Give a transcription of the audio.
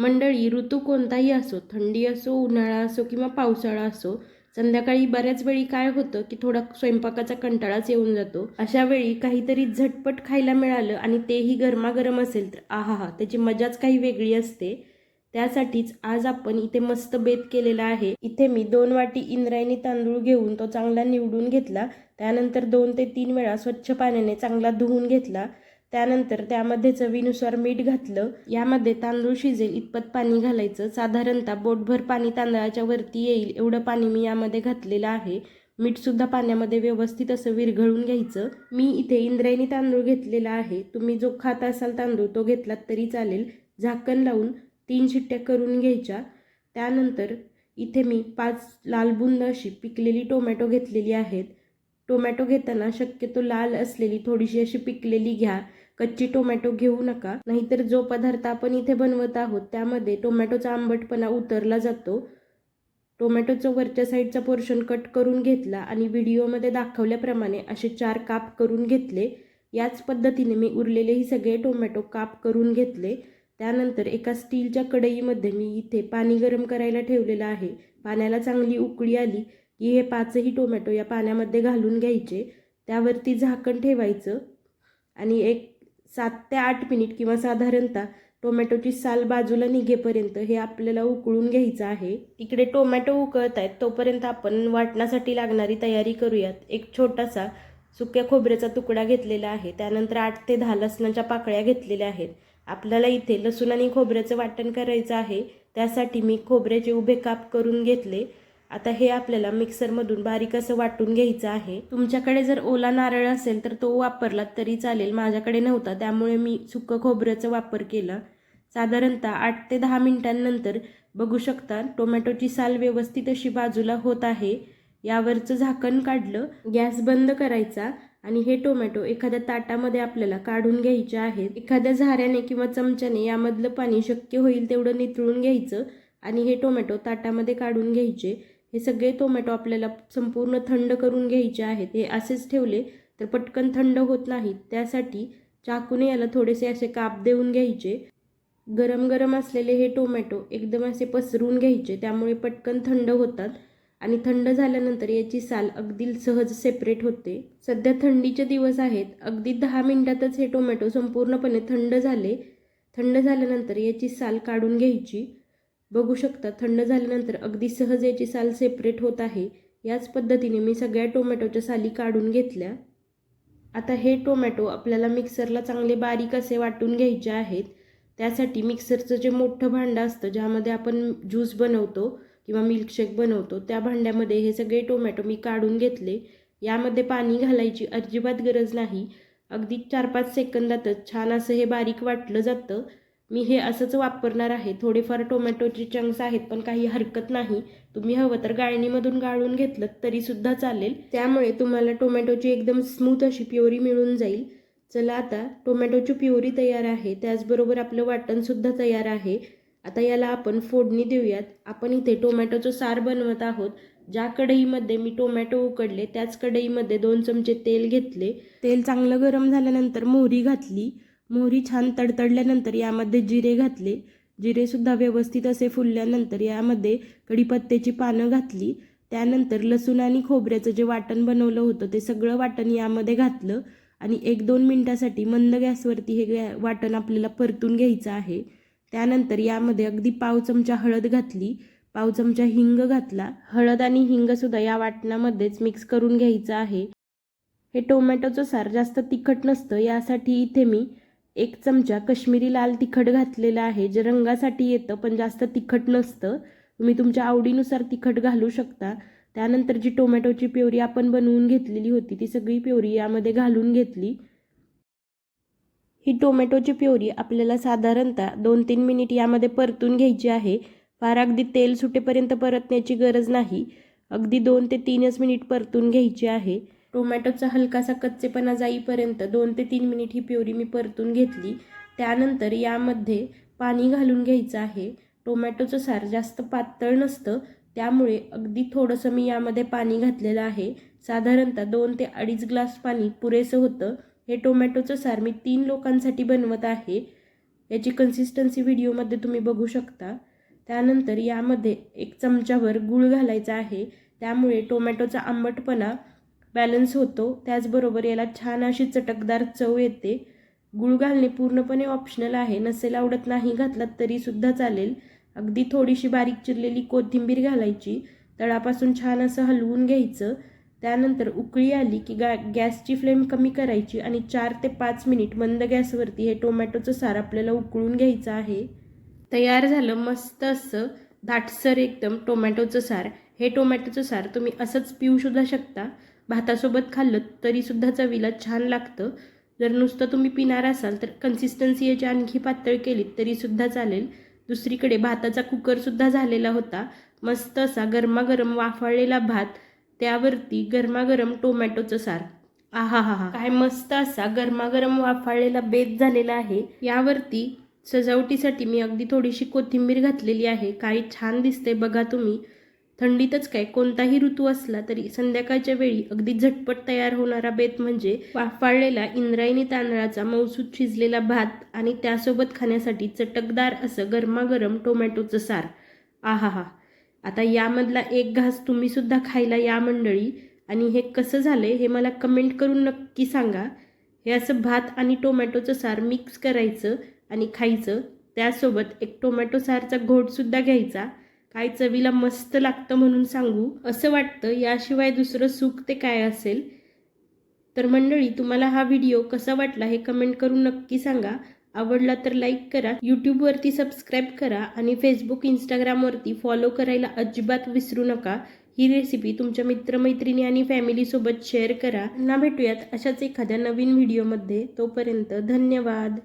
मंडळी ऋतू कोणताही असो थंडी असो उन्हाळा असो किंवा पावसाळा असो संध्याकाळी बऱ्याच वेळी काय होतं की थोडा स्वयंपाकाचा कंटाळाच येऊन जातो. अशा वेळी काहीतरी झटपट खायला मिळालं आणि तेही गरमागरम असेल तर आहा हा त्याची मजाच काही वेगळी असते. त्यासाठीच आज आपण इथे मस्त बेत केलेला आहे. इथे मी दोन वाटी इंद्रायणी तांदूळ घेऊन तो चांगला निवडून घेतला. त्यानंतर दोन ते तीन वेळा स्वच्छ पाण्याने चांगला धुवून घेतला. त्यानंतर त्यामध्ये चवीनुसार मीठ घातलं. यामध्ये तांदूळ शिजेल इतपत पाणी घालायचं. साधारणतः बोटभर पाणी तांदळाच्या वरती येईल. एवढं पाणी मी यामध्ये घातलेलं आहे. मीठसुद्धा पाण्यामध्ये व्यवस्थित असं विरघळून घ्यायचं. मी इथे इंद्रायणी तांदूळ घेतलेला आहे. तुम्ही जो खात असाल तांदूळ तो घेतलात तरी चालेल. झाकण लावून तीन शिट्ट्या करून घ्यायच्या. त्यानंतर इथे मी पाच लालबुंद अशी पिकलेली टोमॅटो घेतलेली आहेत. टोमॅटो घेताना शक्यतो लाल असलेली थोडीशी अशी पिकलेली घ्या. कच्ची टोमॅटो घेऊ नका. नाहीतर जो पदार्थ आपण इथे बनवत आहोत त्यामध्ये टोमॅटोचा आंबटपणा उतरला जातो. टोमॅटोचं वरच्या साईडचा पोर्शन कट करून घेतला आणि व्हिडिओमध्ये दाखवल्याप्रमाणे असे चार काप करून घेतले. याच पद्धतीने मी उरलेलेही सगळे टोमॅटो काप करून घेतले. त्यानंतर एका स्टीलच्या कढईमध्ये मी इथे पाणी गरम करायला ठेवलेलं आहे. पाण्याला चांगली उकळी आली. की हे पाचही टोमॅटो या पाण्यामध्ये घालून घ्यायचे. त्यावरती झाकण ठेवायचं. आणि एक सात ते आठ मिनिट किंवा साधारणतः टोमॅटोची साल बाजूला निघेपर्यंत हे आपल्याला उकळून घ्यायचं आहे. इकडे टोमॅटो उकळत आहेत तोपर्यंत आपण वाटण्यासाठी लागणारी तयारी करूयात. एक छोटासा सुक्या खोबऱ्याचा तुकडा घेतलेला आहे. त्यानंतर आठ ते दहा लसणाच्या पाकळ्या घेतलेल्या आहेत. आपल्याला इथे लसूण आणि खोबऱ्याचं वाटण करायचं आहे. त्यासाठी मी खोबऱ्याचे उभे काप करून घेतले. आता हे आपल्याला मिक्सरमधून बारीक असं वाटून घ्यायचं आहे. तुमच्याकडे जर ओला नारळ असेल तर तो वापरलात तरी चालेल. माझ्याकडे नव्हता त्यामुळे मी सुकं खोबऱ्याचं वापर केला. साधारणतः आठ ते दहा मिनिटांनंतर बघू शकता टोमॅटोची साल व्यवस्थित अशी बाजूला होत आहे. यावरचं झाकण काढलं गॅस बंद करायचा आणि हे टोमॅटो एखाद्या ताटामध्ये आपल्याला काढून घ्यायचे आहेत. एखाद्या झाऱ्याने किंवा चमच्याने यामधलं पाणी शक्य होईल तेवढं नितळून घ्यायचं आणि हे टोमॅटो ताटामध्ये काढून घ्यायचे. हे सगळे टोमॅटो आपल्याला संपूर्ण थंड करून घ्यायचे आहेत. हे असेच ठेवले तर पटकन थंड होत नाहीत. त्यासाठी चाकूने याला थोडेसे असे काप देऊन घ्यायचे. गरम गरम असलेले हे टोमॅटो एकदम असे पसरून घ्यायचे. त्यामुळे पटकन थंड होतात आणि थंड झाल्यानंतर याची साल अगदी सहज सेपरेट होते. सध्या थंडीचे दिवस आहेत. अगदी दहा मिनिटातच हे टोमॅटो संपूर्णपणे थंड झाले. थंड झाल्यानंतर याची साल काढून घ्यायची. बघू शकता थंड झाल्यानंतर अगदी सहज याची साल सेपरेट होत आहे. याच पद्धतीने मी सगळ्या टोमॅटोच्या साली काढून घेतल्या. आता हे टोमॅटो आपल्याला मिक्सरला चांगले बारीक असे वाटून घ्यायचे आहेत. त्यासाठी मिक्सरचं जे मोठं भांडं असतं ज्यामध्ये आपण ज्यूस बनवतो किंवा मिल्कशेक बनवतो त्या भांड्यामध्ये हे सगळे टोमॅटो मी काढून घेतले. यामध्ये पाणी घालायची अजिबात गरज नाही. अगदी चार पाच सेकंदातच छान असं हे बारीक वाटलं जातं. मी हे असंच वापरणार आहे. थोडेफार टोमॅटोचे चंक्स आहेत पण काही हरकत नाही. तुम्ही हवं तर गाळणीमधून गाळून घेतलं तरीसुद्धा चालेल. त्यामुळे तुम्हाला टोमॅटोची एकदम स्मूथ अशी प्युरी मिळून जाईल. चला आता टोमॅटोची प्युरी तयार आहे. त्याचबरोबर आपलं वाटणसुद्धा तयार आहे. आता याला आपण फोडणी देऊयात. आपण इथे टोमॅटोचं सार बनवत आहोत. ज्या कढईमध्ये मी टोमॅटो उकडले त्याच कढईमध्ये दोन चमचे तेल घेतले. तेल चांगलं गरम झाल्यानंतर मोहरी घातली. मोहरी छान तडतडल्यानंतर यामध्ये जिरे घातले. जिरेसुद्धा व्यवस्थित असे फुलल्यानंतर यामध्ये कढीपत्त्याची पानं घातली. त्यानंतर लसूण आणि खोबऱ्याचं जे वाटण बनवलं होतं ते सगळं वाटण यामध्ये घातलं आणि एक दोन मिनटासाठी मंद गॅसवरती हे गॅ वाटण आपल्याला परतून घ्यायचं आहे. त्यानंतर यामध्ये अगदी पाव चमचा हळद घातली. पाव चमचा हिंग घातला. हळद आणि हिंगसुद्धा या वाटणामध्येच मिक्स करून घ्यायचं आहे. हे टोमॅटोचं सार जास्त तिखट नसतं यासाठी इथे मी एक चमचा कश्मीरी लाल तिखट घातलेलं आहे. जे रंगासाठी येतं पण जास्त तिखट नसतं. तुम्ही तुमच्या आवडीनुसार तिखट घालू शकता. त्यानंतर जी टोमॅटोची प्युरी आपण बनवून घेतलेली होती ती सगळी प्युरी यामध्ये घालून घेतली. ही टोमॅटोची प्युरी आपल्याला साधारणतः दोन तीन मिनिट यामध्ये परतून घ्यायची आहे. फार अगदी तेल सुटेपर्यंत परतण्याची गरज नाही. अगदी दोन ते तीनच मिनिट परतून घ्यायची आहे. टोमॅटोचा हलकासा कच्चेपणा जाईपर्यंत दोन ते तीन मिनिट ही प्युरी मी परतून घेतली. त्यानंतर यामध्ये पाणी घालून घ्यायचं आहे. टोमॅटोचं सार जास्त पातळ नसतं त्यामुळे अगदी थोडंसं मी यामध्ये पाणी घातलेलं आहे. साधारणतः दोन ते अडीच ग्लास पाणी पुरेसं होतं. हे टोमॅटोचं सार मी तीन लोकांसाठी बनवत आहे. याची कन्सिस्टन्सी व्हिडिओमध्ये तुम्ही बघू शकता. त्यानंतर यामध्ये एक चमचाभर गूळ घालायचा आहे. त्यामुळे टोमॅटोचा आंबटपणा बॅलन्स होतो. त्याचबरोबर याला छान अशी चटकदार चव येते. गुळ घालणे पूर्णपणे ऑप्शनल आहे. नसेल आवडत नाही घातलात तरीसुद्धा चालेल. अगदी थोडीशी बारीक चिरलेली कोथिंबीर घालायची. तळापासून छान असं हलवून घ्यायचं. त्यानंतर उकळी आली की गा गॅसची फ्लेम कमी करायची आणि चार ते पाच मिनिट मंद गॅसवरती हे टोमॅटोचं सार आपल्याला उकळून घ्यायचं आहे. तयार झालं मस्त असं धाटसर एकदम टोमॅटोचं सार. हे टोमॅटोचं सार तुम्ही असंच पिऊसुद्धा शकता. भातासोबत खाल्लं तरीसुद्धा चवीला छान लागतं. जर नुसतं तुम्ही पिणार असाल तर कन्सिस्टन्सी याची आणखी पातळ केलीत तरीसुद्धा चालेल. दुसरीकडे भाताचा कुकरसुद्धा झालेला होता. मस्त असा गरमागरम वाफाळलेला भात. त्यावरती गरमागरम टोमॅटोचं सार. आहा हा हा काय मस्त असा गरमागरम वाफाळलेला बेत झालेला आहे. यावरती सजावटीसाठी मी अगदी थोडीशी कोथिंबीर घातलेली आहे. काही छान दिसते बघा तुम्ही. थंडीतच काय? कोणताही ऋतू असला तरी संध्याकाळच्या वेळी अगदी झटपट तयार होणारा बेत म्हणजे वाफाळलेला इंद्रायणी तांदळाचा मौसूद शिजलेला भात आणि त्यासोबत खाण्यासाठी चटकदार असं गरमागरम टोमॅटोचं सार. आहा हा आता यामधला एक घास तुम्ही सुद्धा खायला या मंडळी. आणि हे कसं झालंय हे मला कमेंट करून नक्की सांगा. हे असं भात आणि टोमॅटोचं सार मिक्स करायचं आणि खायचं. त्यासोबत एक टोमॅटो सारचा घोटसुद्धा घ्यायचा. काय चवीला मस्त लागतं म्हणून सांगू. असं वाटतं. याशिवाय दुसरं सुख ते काय असेल? तर मंडळी तुम्हाला हा व्हिडिओ कसा वाटला हे कमेंट करून नक्की सांगा. आवडला तर लाईक करा. यूट्यूबवरती सबस्क्राईब करा आणि फेसबुक इंस्टाग्रामवरती फॉलो करायला अजिबात विसरू नका. ही रेसिपी तुमच्या मित्रमैत्रिणी आणि फॅमिलीसोबत शेअर करा. ना भेटूयात अशाच एखाद्या नवीन व्हिडिओमध्ये तोपर्यंत धन्यवाद.